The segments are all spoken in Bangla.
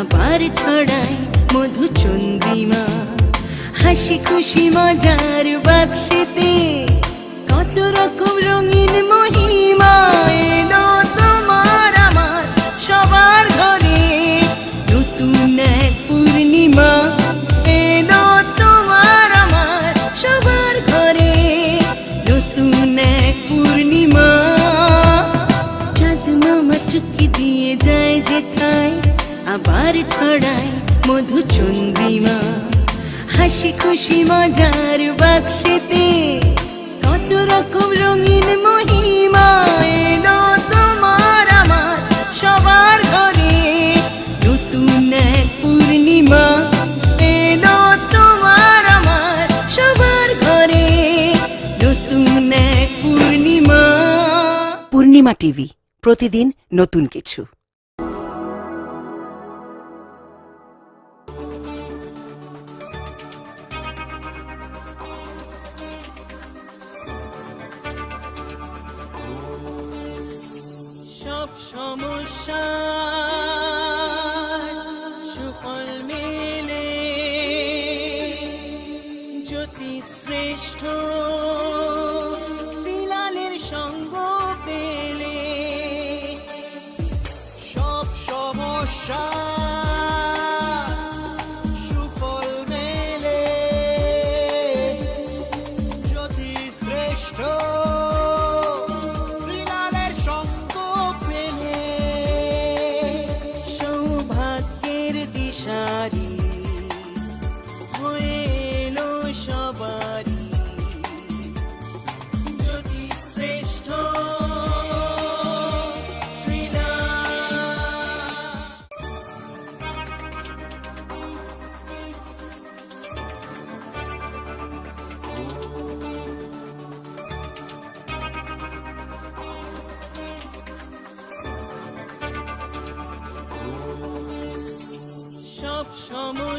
আবার ছড়ায় মধু চন্দ্রিমা। হাসি খুশি মজার বাক্সিতে কত রকম রঙিন মহিমা ছড়ায় মধু চন্দ্রিমা হাসি খুশি মজার বাক্সেতে, কত রকম রঙিন মহিমা এলো তোমার আমার সবার ঘরে। নতুন এক পূর্ণিমা এলো তোমার আমার সবার ঘরে। নতুন এক পূর্ণিমা। পূর্ণিমা টিভি, প্রতিদিন নতুন কিছু।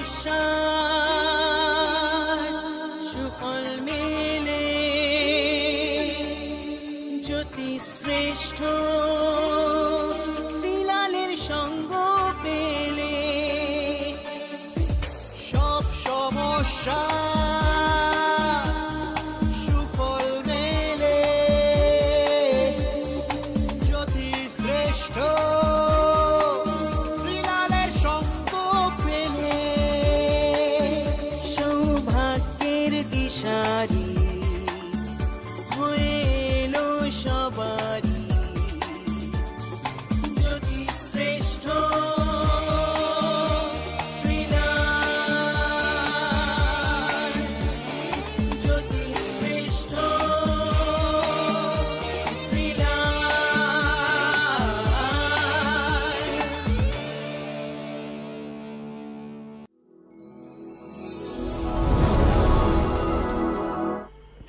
সমস্যা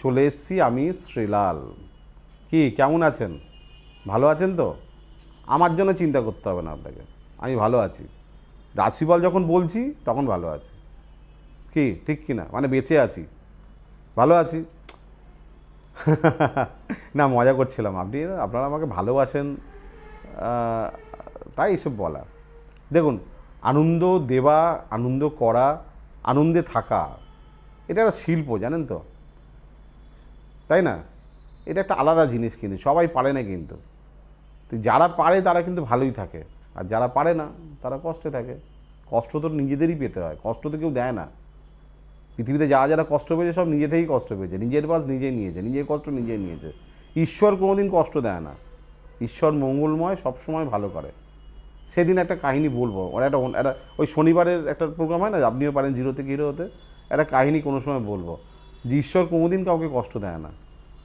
চলে এসছি আমি শ্রীলাল। কি, কেমন আছেন? ভালো আছেন তো? আমার জন্য চিন্তা করতে হবে না আপনাকে। আমি ভালো আছি। রাশিফল যখন বলছি, তখন ভালো আছি। কি, ঠিক কি না মানে বেঁচে আছি। ভালো আছি। না, মজা করছিলাম। আপনি আপনারা আমাকে ভালোবাসেন তাই এসব বলা। দেখুন, আনন্দ দেওয়া, আনন্দ করা, আনন্দে থাকা, এটা একটা শিল্প, জানেন তো? তাই না? এটা একটা আলাদা জিনিস কিন্তু, সবাই পারে না কিন্তু। তো যারা পারে তারা কিন্তু ভালোই থাকে, আর যারা পারে না তারা কষ্টে থাকে। কষ্ট তো নিজেদেরই পেতে হয়, কষ্ট তো কেউ দেয় না। পৃথিবীতে যারা যারা কষ্ট পেয়েছে সব নিজে থেকেই কষ্ট পেয়েছে, নিজের বাস নিজেই নিয়েছে, নিজের কষ্ট নিজেই নিয়েছে। ঈশ্বর কোনোদিন কষ্ট দেয় না। ঈশ্বর মঙ্গলময় সবসময় ভালো করে। সেদিন একটা কাহিনী বলব, ওরা একটা একটা ওই শনিবারের একটা প্রোগ্রাম হয় না, আপনিও পারেন জিরো থেকে হিরো হতে, একটা কাহিনী কোনো সময় বলব। যে ঈশ্বর কোনোদিন কাউকে কষ্ট দেয় না।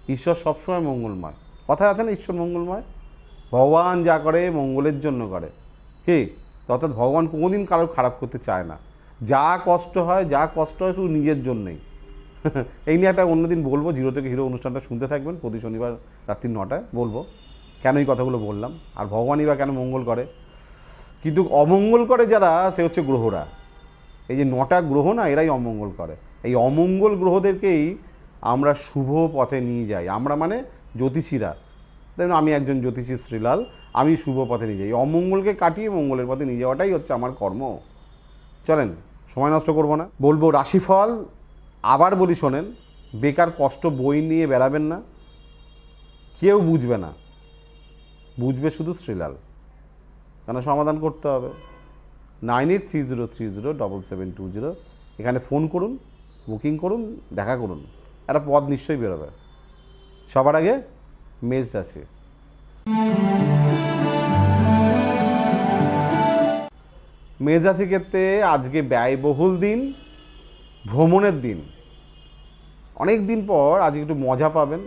ঈশ্বর সবসময় মঙ্গলময়। কথা আছে না, ঈশ্বর মঙ্গলময়? ভগবান যা করে, মঙ্গলের জন্য করে। কি? অর্থাৎ ভগবান কোনোদিন কারও খারাপ করতে চায় না। যা কষ্ট হয়, যা কষ্ট হয় শুধু নিজের জন্যই। এই নিয়ে একটা অন্যদিন বলব জিরো থেকে হিরো অনুষ্ঠানটা শুনতে থাকবেন। প্রতি শনিবার রাত্রি নটায় বলব। কেন এই কথাগুলো বললাম? আর ভগবানই বা কেন মঙ্গল করে? কিন্তু অমঙ্গল করে যারা, সে হচ্ছে গ্রহরা। এই যে নটা গ্রহ না, এরাই অমঙ্গল করে। এই অমঙ্গল গ্রহদেরকেই আমরা শুভ পথে নিয়ে যাই। আমরা মানে জ্যোতিষীরা। দেখুন আমি একজন জ্যোতিষী শ্রীলাল, আমি শুভ পথে নিয়ে যাই। অমঙ্গলকে কাটিয়ে মঙ্গলের পথে নিয়ে যাওয়াটাই হচ্ছে আমার কর্ম। চলেন, সময় নষ্ট করব না। বলব রাশিফল, আবার বলি শোনেন, বেকার কষ্ট বই নিয়ে বেড়াবেন না। কেউ বুঝবে না। বুঝবে শুধু শ্রীলাল। কেন সমাধান করতে হবে? Nine eight three zero three zero double seven two zero. এখানে ফোন করুন। বুকিং করুন, দেখা করুন। একটা পদ নিশ্চয়ই বেরোবে। সবার আগে মেজ রাশি মেজ রাশি ক্ষেত্রে আজকে ব্যয়বহুল দিন, ভ্রমণের দিন। অনেক দিন পর আজকে একটু মজা পাবেন,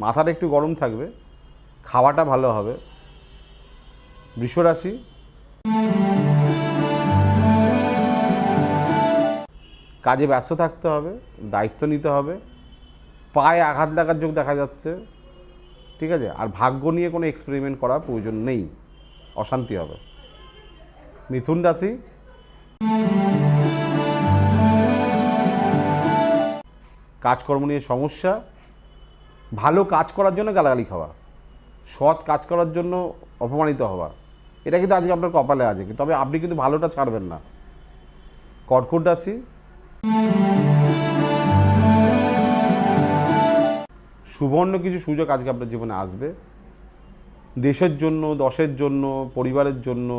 মাথাটা একটু গরম থাকবে, খাওয়াটা ভালো হবে। বৃষ কাজে ব্যস্ত থাকতে হবে, দায়িত্ব নিতে হবে। পায়ে আঘাত লাগার যোগ দেখা যাচ্ছে, ঠিক আছে? আর ভাগ্য নিয়ে কোনো এক্সপেরিমেন্ট করার প্রয়োজন নেই। অশান্তি হবে। মিথুন রাশি। কাজকর্ম নিয়ে সমস্যা। ভালো কাজ করার জন্য গালাগালি খাওয়া। সৎ কাজ করার জন্য অপমানিত হওয়া। এটা কিন্তু আজকে আপনার কপালে আছে, তবে আপনি কিন্তু ভালোটা ছাড়বেন না। কর্কট রাশি। সুবর্ণ কিছু সুযোগ আজকে আপনার জীবনে আসবে। দেশের জন্য, দশের জন্য, পরিবারের জন্য,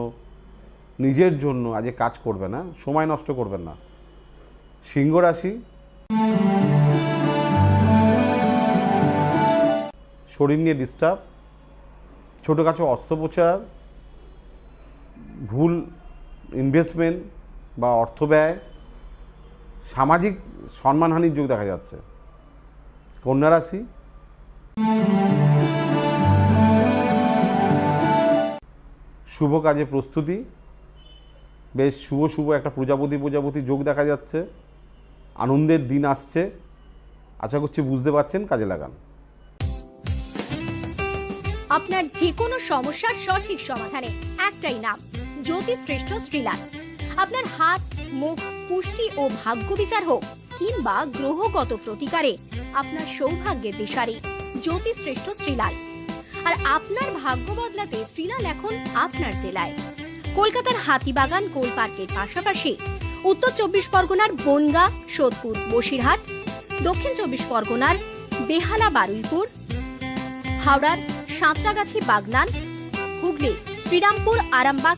নিজের জন্য আজকে কাজ করবে না, সময় নষ্ট করবেন না। সিংহ রাশি, শরীর নিয়ে ডিস্টার্ব ছোটোখাটো অস্ত্রোপচার, ভুল ইনভেস্টমেন্ট বা অর্থ ব্যয় সামাজিক সম্মানহানির যোগ দেখা যাচ্ছে। কন্যা রাশি। শুভ কাজে প্রস্তুতি। বেশ শুভ শুভ একটা প্রজাপতি প্রজাপতি যোগ দেখা যাচ্ছে। আনন্দের দিন আসছে। আশা করছি বুঝতে পারছেন, কাজে লাগান। আপনার যে কোনো সমস্যার সঠিক সমাধানে একটাই নাম জ্যোতিশ্রেষ্ঠ শ্রীলাল। আপনার হাত, মুখ, পুষ্টি ও ভাগ্য বিচার হোক, কিংবা গ্রহগত প্রতিকারে আপনার সৌভাগ্যের দিশারি, জ্যোতিশ্রেষ্ঠ শ্রীলাল। আর আপনার ভাগ্য বদলাতে শ্রীলাল এখন আপনার জেলায়। কলকাতার হাতিবাগান কোল পার্কের পাশাপাশি উত্তর চব্বিশ পরগনার বনগা, সোদপুর, বসিরহাট, দক্ষিণ চব্বিশ পরগনার বেহালা, বারুইপুর, হাওড়ার সাঁতরাগাছি, বাগনান, হুগলি, শ্রীরামপুর, আরামবাগ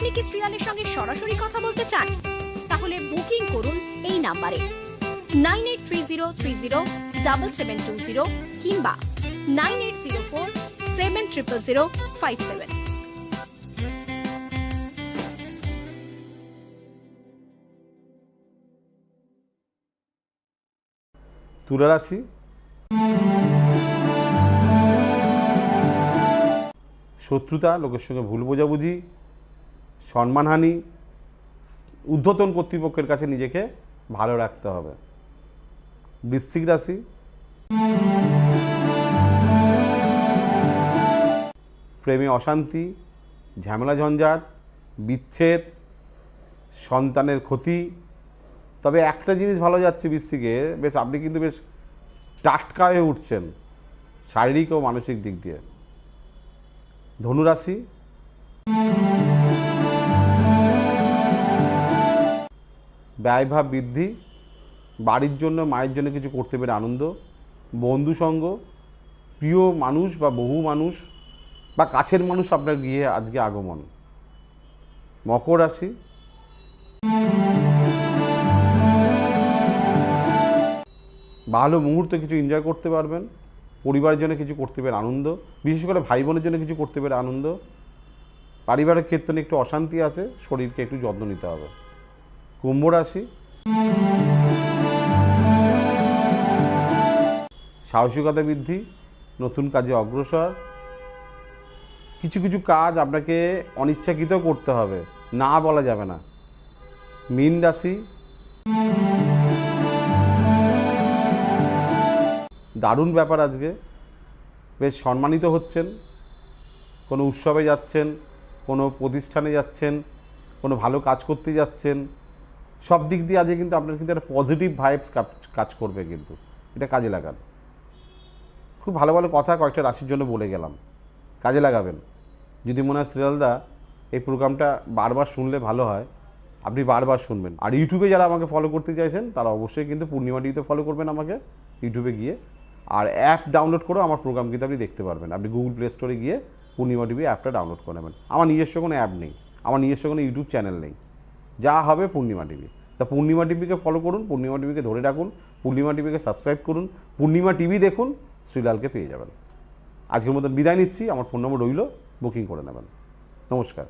আপনি কি শ্রীলালের সঙ্গে সরাসরি কথা বলতে চান? তাহলে বুকিং করুন এই নাম্বারে। Nine eight three zero three zero double seven two zero কিংবা nine eight zero four seven triple zero five seven. তুলা রাশি? শত্রুতা, লোকের সঙ্গে ভুল বোঝাবুঝি সম্মানহানি ঊর্ধ্বতন কর্তৃপক্ষের কাছে নিজেকে ভালো রাখতে হবে। বৃশ্চিক রাশি। প্রেমে অশান্তি, ঝামেলা ঝঞ্ঝাট, বিচ্ছেদ, সন্তানের ক্ষতি। তবে একটা জিনিস ভালো যাচ্ছে বৃশ্চিকে, বেশ আপনি কিন্তু বেশ টাটকা হয়ে উঠছেন শারীরিক ও মানসিক দিক দিয়ে। ধনুরাশি। ব্যয়ভাব বৃদ্ধি, বাড়ির জন্য, মায়ের জন্য কিছু করতে পেরে আনন্দ, বন্ধু সঙ্গ, প্রিয় মানুষ বা বহু মানুষ বা কাছের মানুষ আপনার গিয়ে আজকে আগমন। মকর রাশি। ভালো মুহূর্তে কিছু এনজয় করতে পারবেন, পরিবারের জন্য কিছু করতে পেরে আনন্দ, বিশেষ করে ভাই বোনের জন্য কিছু করতে পেরে আনন্দ। পারিবারিক ক্ষেত্রে একটু অশান্তি আছে, শরীরকে একটু যত্ন নিতে হবে। কুম্ভ রাশি। সাহসিকতা বৃদ্ধি, নতুন কাজে অগ্রসর। কিছু কিছু কাজ আপনাকে অনিচ্ছাকৃত করতে হবে, না বলা যাবে না। মীন রাশি। দারুণ ব্যাপার আজকে। বেশ সম্মানিত হচ্ছেন। কোনো উৎসবে যাচ্ছেন, কোনো প্রতিষ্ঠানে যাচ্ছেন, কোনো ভালো কাজ করতে যাচ্ছেন সব দিক দিয়ে আজকে কিন্তু আপনার কিন্তু একটা পজিটিভ ভাইবস কাজ করবে কিন্তু। এটা কাজে লাগান। খুব ভালো ভালো কথা কয়েকটা রাশির জন্য বলে গেলাম। কাজে লাগাবেন। যদি মনে হয় শ্রীলালদা এই প্রোগ্রামটা বারবার শুনলে ভালো হয়, আপনি বারবার শুনবেন। আর ইউটিউবে যারা আমাকে ফলো করতে চাইছেন, তারা অবশ্যই কিন্তু পূর্ণিমা টিভিতে ফলো করবেন আমাকে ইউটিউবে গিয়ে। আর অ্যাপ ডাউনলোড করেও আমার প্রোগ্রাম কিন্তু আপনি দেখতে পারবেন। আপনি গুগল প্লে স্টোরে গিয়ে পূর্ণিমা টিভি অ্যাপটা ডাউনলোড করে নেবেন। আমার নিজস্ব কোনো অ্যাপ নেই। আমার নিজস্ব কোনো ইউটিউব চ্যানেল নেই। যা হবে পূর্ণিমা টিভি। তা পূর্ণিমা টিভিকে ফলো করুন, পূর্ণিমা টিভিকে ধরে রাখুন, পূর্ণিমা টিভিকে সাবস্ক্রাইব করুন, পূর্ণিমা টিভি দেখুন, শ্রীলালকে পেয়ে যাবেন। আজকের মতন বিদায় নিচ্ছি, আমার ফোন নম্বর রইল বুকিং করে নেবেন। নমস্কার।